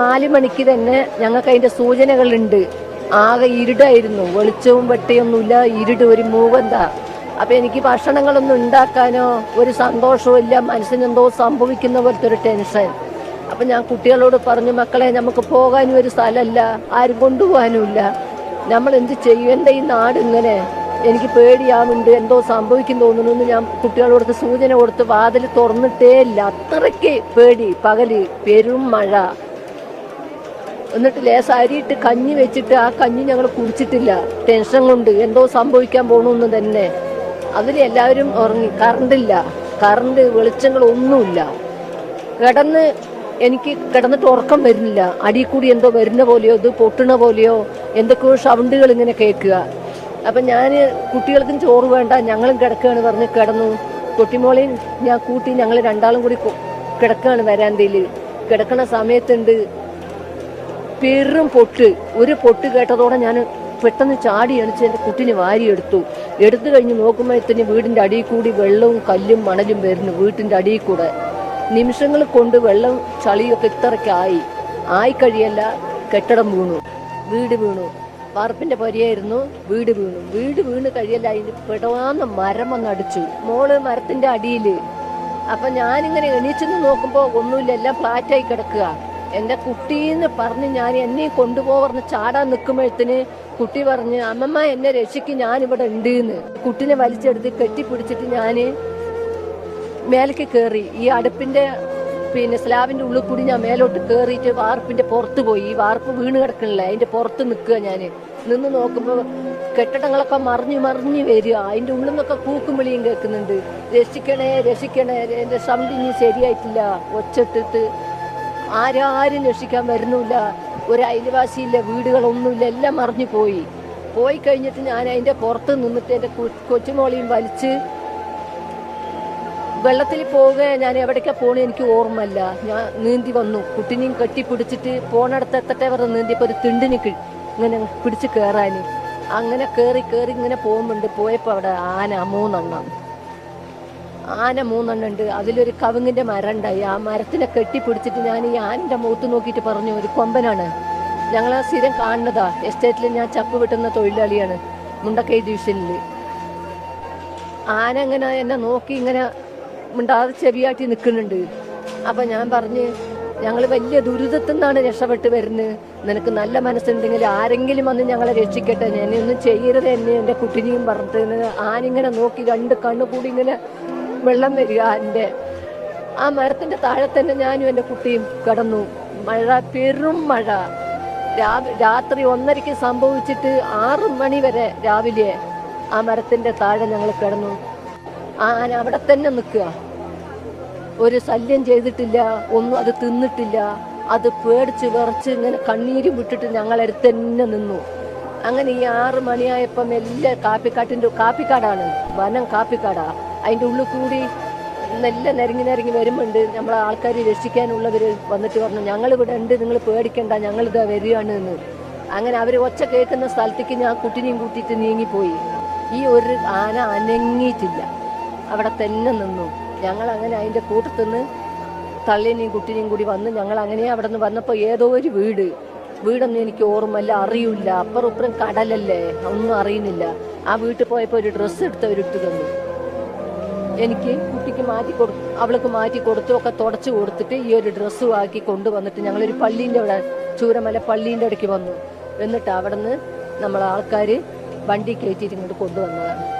നാല് മണിക്ക് തന്നെ ഞങ്ങൾക്ക് അതിന്റെ സൂചനകളുണ്ട്. ആകെ ഇരുടായിരുന്നു. വെളിച്ചവും വെട്ടയൊന്നുമില്ല. ഇരുട് ഒരു മൂവന്താ അപ്പൊ എനിക്ക് ഭക്ഷണങ്ങളൊന്നും ഉണ്ടാക്കാനോ ഒരു സന്തോഷവും ഇല്ല. മനസ്സിനെന്തോ സംഭവിക്കുന്ന പോലത്തെ ഒരു ടെൻഷൻ. അപ്പൊ ഞാൻ കുട്ടികളോട് പറഞ്ഞു മക്കളെ നമുക്ക് പോകാനും ഒരു സ്ഥലമല്ല. ആരും കൊണ്ടുപോകാനുമില്ല നമ്മൾ എന്ത് ചെയ്യും? ഈ നാട് ഇങ്ങനെ? എനിക്ക് പേടിയാവുന്നുണ്ട്. എന്തോ സംഭവിക്കും തോന്നുന്നു എന്ന് ഞാൻ കുട്ടികളോടത്ത് സൂചന കൊടുത്ത് വാതിൽ തുറന്നിട്ടേ ഇല്ല. അത്രയ്ക്ക് പേടി പകൽ പെരും മഴ. എന്നിട്ട് ലേസ് അരിയിട്ട് കഞ്ഞി വെച്ചിട്ട് ആ കഞ്ഞി ഞങ്ങൾ കുടിച്ചിട്ടില്ല. ടെൻഷൻ കൊണ്ട് എന്തോ സംഭവിക്കാൻ പോകണമെന്ന് തന്നെ. അതിൽ എല്ലാവരും ഉറങ്ങി. കറണ്ടില്ല കറണ്ട് വെളിച്ചങ്ങളൊന്നുമില്ല കിടന്ന് എനിക്ക് കിടന്നിട്ട് ഉറക്കം വരുന്നില്ല. അടി കൂടി എന്തോ വരുന്ന പോലെയോ ഇത് പൊട്ടണ പോലെയോ എന്തൊക്കെയോ സൗണ്ടുകൾ ഇങ്ങനെ കേൾക്കുക. അപ്പം ഞാൻ കുട്ടികൾക്കും ചോറ് വേണ്ട ഞങ്ങളും കിടക്കുകയാണ് പറഞ്ഞ് കിടന്നു. കുട്ടിമോളെയും ഞാൻ കൂട്ടി ഞങ്ങൾ രണ്ടാളും കൂടി കിടക്കുകയാണ് വരാന്തയിൽ. കിടക്കണ സമയത്തുണ്ട്. പെരും പൊട്ട്. ഒരു പൊട്ട് കേട്ടതോടെ ഞാൻ പെട്ടെന്ന് ചാടി എണിച്ച് എന്റെ കുട്ടിനെ വാരിയെടുത്തു. എടുത്തു കഴിഞ്ഞ് നോക്കുമ്പോഴത്തേന് വീടിന്റെ അടിയിൽ കൂടി വെള്ളവും കല്ലും മണലും വരുന്നു വീട്ടിന്റെ അടിയിൽ കൂടെ. നിമിഷങ്ങൾ കൊണ്ട് വെള്ളം ചളിയൊക്കെ ഇത്രയ്ക്കായി ആയി. കഴിയല്ല കെട്ടിടം വീണു. വീട് വീണു. വാർപ്പിന്റെ പൊരിയായിരുന്നു വീട് വീണു. വീട് വീണ് കഴിയല്ല അതിന് പെടവാന്ന് മരം വന്നടിച്ചു മോൾ മരത്തിന്റെ അടിയിൽ അപ്പം ഞാനിങ്ങനെ എണീച്ചെന്ന് നോക്കുമ്പോൾ ഒന്നുമില്ല എല്ലാം ഫ്ലാറ്റായി കിടക്കുക. എന്റെ കുട്ടീന്ന് പറഞ്ഞ് ഞാൻ എന്നെ കൊണ്ടുപോകർന്ന് ചാടാൻ നിൽക്കുമ്പോഴത്തിന് കുട്ടി പറഞ്ഞ് അമ്മമ്മ എന്നെ രക്ഷിക്ക് ഞാനിവിടെ ഉണ്ട് എന്ന് കുട്ടിനെ വലിച്ചെടുത്ത് കെട്ടിപ്പിടിച്ചിട്ട് ഞാൻ മേലേക്ക് കയറി ഈ അടുപ്പിന്റെ പിന്നെ സ്ലാബിന്റെ ഉള്ളിൽ കൂടി ഞാൻ മേലോട്ട് കയറിയിട്ട് വാർപ്പിന്റെ പുറത്ത് പോയി. ഈ വാർപ്പ് വീണ് കിടക്കണില്ല? അതിന്റെ പുറത്ത് നിൽക്കുക ഞാൻ നിന്ന് നോക്കുമ്പോൾ കെട്ടിടങ്ങളൊക്കെ മറിഞ്ഞു മറിഞ്ഞു വരിക. അതിന്റെ ഉള്ളിൽ നിന്നൊക്കെ കൂക്കും വിളിയും കേൾക്കുന്നുണ്ട്. രക്ഷിക്കണേ രക്ഷിക്കണേ എന്റെ ഇനി ശരിയായിട്ടില്ല. ഒച്ചിട്ടിട്ട് ആരാരും രക്ഷിക്കാൻ വരുന്നില്ല. ഒരു അയൽവാസിയില്ല വീടുകളൊന്നുമില്ല എല്ലാം മറിഞ്ഞു പോയി. പോയി കഴിഞ്ഞിട്ട് ഞാൻ അതിന്റെ പുറത്ത് നിന്നിട്ട് എന്റെ കൊച്ചുമോളിയും വലിച്ച് വെള്ളത്തിൽ പോവുക ഞാൻ എവിടേക്കാ പോണേ എനിക്ക് ഓർമ്മയില്ല. ഞാൻ നീന്തി വന്നു. കുട്ടിനെയും കെട്ടിപ്പിടിച്ചിട്ട് പോണടുത്ത് എത്തട്ടെ വരെ നീന്തിയപ്പോൾ ഒരു തിണ്ടിന് ഇങ്ങനെ പിടിച്ച് കയറാൻ അങ്ങനെ കയറി കയറി ഇങ്ങനെ പോകുന്നുണ്ട്. പോയപ്പോൾ അവിടെ ആന മൂന്നെണ്ണം. ആന മൂന്നെണ്ണം ഉണ്ട് അതിലൊരു കവുങ്ങിന്റെ മരം ഉണ്ടായി ആ മരത്തിനെ കെട്ടിപ്പിടിച്ചിട്ട് ഞാൻ ഈ ആനന്റെ മുഖത്ത് നോക്കിയിട്ട് പറഞ്ഞു ഒരു കൊമ്പനാണ്. ഞങ്ങൾ സ്ഥിരം കാണുന്നതാ. എസ്റ്റേറ്റിൽ ഞാൻ ചപ്പ് വിട്ടുന്ന തൊഴിലാളിയാണ്. മുണ്ടക്കൈ ഡിവിഷനിൽ ആന ഇങ്ങനെ എന്നെ നോക്കി ഇങ്ങനെ മിണ്ടാതെ ചെവിയാട്ടി നിൽക്കുന്നുണ്ട്. അപ്പൊ ഞാൻ പറഞ്ഞ് ഞങ്ങൾ വലിയ ദുരിതത്തിൽ നിന്നാണ് രക്ഷപ്പെട്ട് വരുന്നത്. നിനക്ക് നല്ല മനസ്സുണ്ടെങ്കിൽ ആരെങ്കിലും വന്ന് ഞങ്ങളെ രക്ഷിക്കട്ടെ. ഞാൻ ഒന്നും ചെയ്യരുത് എന്നെ എന്റെ കുട്ടിനെയും പറഞ്ഞിട്ട് ആനിങ്ങനെ നോക്കി രണ്ട് കണ്ണു കൂടി ഇങ്ങനെ വെള്ളം വരിക എന്റെ. ആ മരത്തിന്റെ താഴെ തന്നെ ഞാനും എന്റെ കുട്ടിയും കിടന്നു. മഴ പെരും മഴ. രാത്രി ഒന്നരയ്ക്ക് സംഭവിച്ചിട്ട് ആറ് മണി വരെ രാവിലെ ആ മരത്തിന്റെ താഴെ ഞങ്ങൾ കിടന്നു. ആന അവിടെ തന്നെ നിൽക്കുക. ഒരു ശല്യം ചെയ്തിട്ടില്ല ഒന്നും അത് തിന്നിട്ടില്ല. അത് പേടിച്ച് വിറച്ച് ഇങ്ങനെ കണ്ണീരും വിട്ടിട്ട് ഞങ്ങളടുത്ത് തന്നെ നിന്നു. അങ്ങനെ ഈ ആറ് മണിയായപ്പം എല്ലാ കാപ്പിക്കാട്ടിന്റെ കാപ്പിക്കാടാണ്. വനം കാപ്പിക്കാടാ. അതിന്റെ ഉള്ളിൽ കൂടി നല്ല നിരങ്ങി നിരങ്ങി വരുമ്പോണ്ട്. നമ്മളെ ആൾക്കാർ രക്ഷിക്കാനുള്ളവർ വന്നിട്ട് പറഞ്ഞു ഞങ്ങൾ ഇവിടെ ഉണ്ട് നിങ്ങൾ പേടിക്കണ്ട ഞങ്ങൾ ഇതാ വരികയാണ് എന്ന്. അങ്ങനെ അവർ ഒച്ച കേൾക്കുന്ന സ്ഥലത്തേക്ക് ഞാൻ കുട്ടിനെയും കൂട്ടിയിട്ട് നീങ്ങിപ്പോയി. ഈ ഒരു ആന അനങ്ങിയിട്ടില്ല. അവിടെ തന്നെ നിന്നു. ഞങ്ങൾ അങ്ങനെ അതിന്റെ കൂട്ടത്തിൽ നിന്ന് തള്ളിനെയും കുട്ടിനെയും കൂടി വന്ന് ഞങ്ങൾ അങ്ങനെ അവിടെ നിന്ന് വന്നപ്പോൾ ഏതോ ഒരു വീട്. വീടൊന്നും എനിക്ക് ഓർമ്മല്ല അറിയില്ല. അപ്പുറം കടലല്ലേ? ഒന്നും അറിയുന്നില്ല. ആ വീട്ടിൽ പോയപ്പോൾ ഒരു ഡ്രസ്സ് എടുത്ത് അവരിട്ട് തന്നു. എനിക്ക് കുട്ടിക്ക് മാറ്റി കൊടു അവൾക്ക് മാറ്റി കൊടുത്തു ഒക്കെ തുടച്ചു കൊടുത്തിട്ട് ഈ ഒരു ഡ്രസ്സ് ആക്കി കൊണ്ടുവന്നിട്ട് ഞങ്ങളൊരു പള്ളീന്റെ അവിടെ ചൂരമല പള്ളീന്റെ ഇടയ്ക്ക് വന്നു. എന്നിട്ട് അവിടെ നിന്ന് നമ്മളാൾക്കാർ വണ്ടി കയറ്റിയിട്ട് ഇങ്ങോട്ട് കൊണ്ടുവന്നതാണ്.